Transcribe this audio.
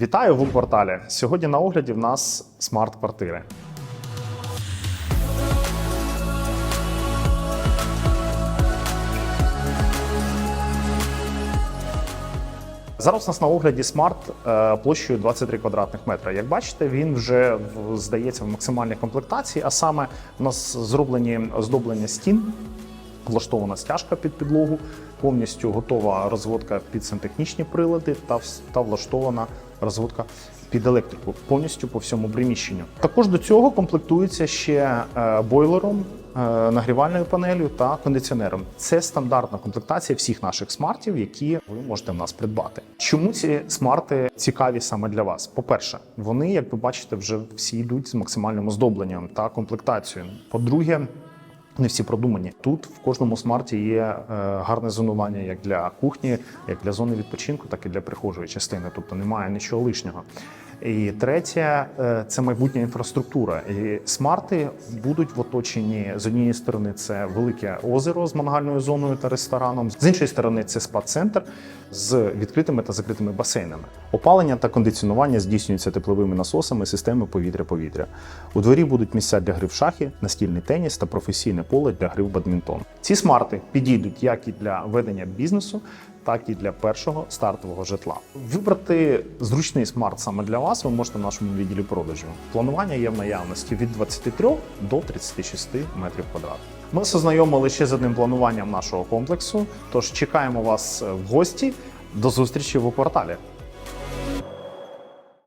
Вітаю в порталі. Сьогодні на огляді в нас смарт-квартири. Зараз у нас на огляді смарт е, площею 23 квадратних метра. Як бачите, він вже здається в максимальній комплектації, а саме у нас зроблені оздоблення стін, влаштована стяжка під підлогу, повністю готова розводка під сантехнічні прилади та, та влаштована розводка під електрику повністю по всьому приміщенню. Також до цього комплектується ще е, бойлером, е, нагрівальною панелью та кондиціонером. Це стандартна комплектація всіх наших смартів, які ви можете в нас придбати. Чому ці смарти цікаві саме для вас? По-перше, вони, як ви бачите, вже всі йдуть з максимальним оздобленням та комплектацією. По-друге, не всі продумані. Тут в кожному смарті є е, гарне зонування як для кухні, як для зони відпочинку, так і для прихожої частини. Тобто немає нічого лишнього. І третє е, це майбутня інфраструктура. І смарти будуть в оточенні з однієї сторони це велике озеро з мангальною зоною та рестораном, з іншої сторони це спа-центр з відкритими та закритими басейнами. Опалення та кондиціонування здійснюються тепловими насосами системи повітря-повітря. У дворі будуть місця для гри в шахи, настільний теніс та професійне поле для гри в бадмінтон. Ці смарти підійдуть як і для ведення бізнесу, так і для першого стартового житла. Вибрати зручний смарт саме для вас ви можете в нашому відділі продажу. Планування є в наявності від 23 до 36 метрів квадратних. Ми ознайомили ще з одним плануванням нашого комплексу. Тож чекаємо вас в гості. До зустрічі в порталі.